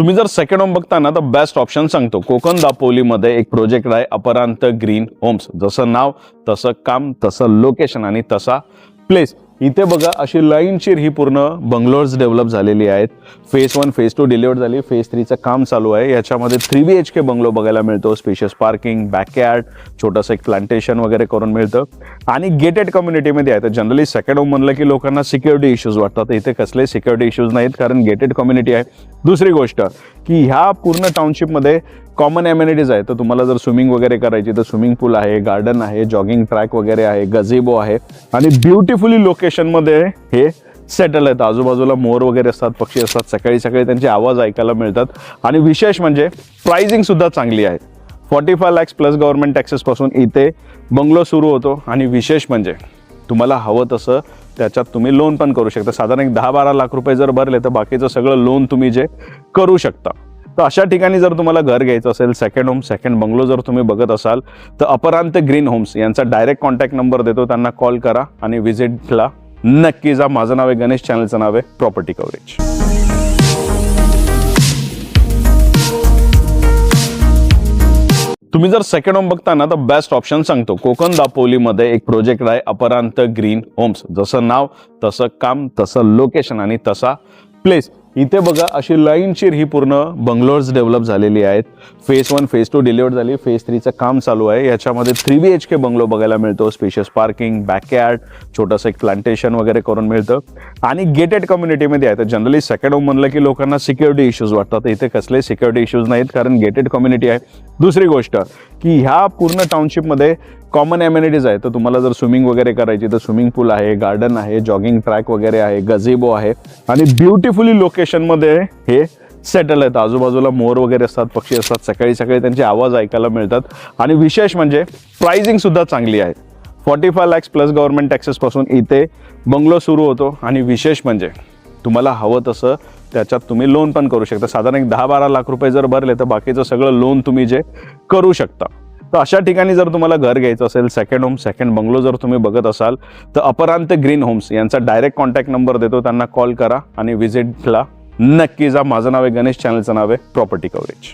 तुम्ही जर second home बघता ना तर बेस्ट ऑप्शन सांगतो. कोकण दापोलीमध्ये एक प्रोजेक्ट आहे अपरांत ग्रीन होम्स जसं नाव तसं काम तसं लोकेशन आणि तसा प्लेस इथे बघा अशी लाईनशीर ही पूर्ण बंगलोर्स डेव्हलप झालेली आहेत. Phase one phase two deliver झाली. फेस थ्रीचं काम चालू आहे. याच्यामध्ये three B H K bungalow बघायला मिळतो. स्पेशियस पार्किंग बॅकयार्ड छोटंसं एक प्लांटेशन वगैरे करून मिळतं. आणि गेटेड कम्युनिटीमध्ये आहे. तर जनरली सेकंड होम म्हणलं की लोकांना सिक्युरिटी इश्यूज वाटतात. तर इथे कसले सिक्युरिटी इश्यूज नाहीत कारण गेटेड कम्युनिटी आहे. दुसरी गोष्ट की ह्या पूर्ण टाउनशिपमध्ये कॉमन एम्युनिटीज आहे तर तुम्हाला जर स्विमिंग वगैरे करायची तर स्विमिंग पूल आहे गार्डन आहे जॉगिंग ट्रॅक वगैरे आहे गझेबो आहे. आणि ब्युटिफुली लोकेशन लोकेशनमध्ये हे सेटल आहेत. आजूबाजूला मोर वगैरे असतात पक्षी असतात सकाळी सकाळी त्यांचे आवाज ऐकायला मिळतात. आणि विशेष म्हणजे प्राइसिंग सुद्धा चांगली आहे. Forty five lakhs plus government टॅक्सेसपासून इथे बंगलो सुरू होतो. आणि विशेष म्हणजे तुम्हाला हवं तसं त्याच्यात तुम्ही लोन पण करू शकता. साधारण एक दहा बारा लाख रुपये जर भरले तर बाकीचं सगळं लोन तुम्ही जे करू शकता. तर अशा ठिकाणी जर तुम्हाला घर घ्यायचं असेल सेकंड होम सेकंड बंगलो जर तुम्ही बघत असाल तर अपरांत ग्रीन होम्स यांचा डायरेक्ट कॉन्टॅक्ट नंबर देतो. त्यांना कॉल करा आणि व्हिजिटला नक्की जा. माझं नाव आहे गणेश चॅनलचं नाव आहे प्रॉपर्टी कव्हरेज तुम्ही जर सेकंड होम बघता ना तर बेस्ट ऑप्शन सांगतो. कोकण दापोलीमध्ये एक प्रोजेक्ट आहे अपरांत ग्रीन होम्स जसं नाव तसं काम तसं लोकेशन आणि तसा प्लेस इथे बघा अशी लाईनशीर ही पूर्ण बंगलोर्स डेव्हलप झालेली आहेत. Phase one phase two deliver झाली. फेस थ्रीचं काम चालू आहे. याच्यामध्ये three B H K bungalow बघायला मिळतो. स्पेशियस पार्किंग बॅकयार्ड छोटंसं एक प्लांटेशन वगैरे करून मिळतं. आणि गेटेड कम्युनिटीमध्ये आहे. तर जनरली सेकंड होम म्हणलं की लोकांना सिक्युरिटी इश्यूज वाटतात. इथे कसले सिक्युरिटी इश्यूज नाहीत कारण गेटेड कम्युनिटी आहे. दुसरी गोष्ट की ह्या पूर्ण टाउनशिपमध्ये कॉमन ॲम्युनिटीज आहे तर तुम्हाला जर स्विमिंग वगैरे करायची तर स्विमिंग पूल आहे गार्डन आहे जॉगिंग ट्रॅक वगैरे आहे गझेबो आहे. आणि ब्युटिफुली लोकेशनमध्ये हे सेटल आहेत. आजूबाजूला मोर वगैरे असतात पक्षी असतात सकाळी सकाळी त्यांचे आवाज ऐकायला मिळतात. आणि विशेष म्हणजे प्राइजिंगसुद्धा चांगली आहे. Forty five lakhs plus government टॅक्सेसपासून इथे बंगलो सुरू होतो. आणि विशेष म्हणजे तुम्हाला हवं तसं त्याच्यात तुम्ही लोन पण करू शकता. साधारण एक दहा बारा लाख रुपये जर भरले तर बाकीचं सगळं लोन तुम्ही जे करू शकता. तर अशा ठिकाणी जर तुम्हाला घर घ्यायचं असेल सेकंड होम सेकंड बंगलो जर तुम्ही बघत असाल तर अपरांत ग्रीन होम्स यांचा डायरेक्ट कॉन्टॅक्ट नंबर देतो. त्यांना कॉल करा आणि व्हिजिटला नक्की जा. माझं नाव आहे गणेश चॅनलचं नाव आहे प्रॉपर्टी कव्हरेज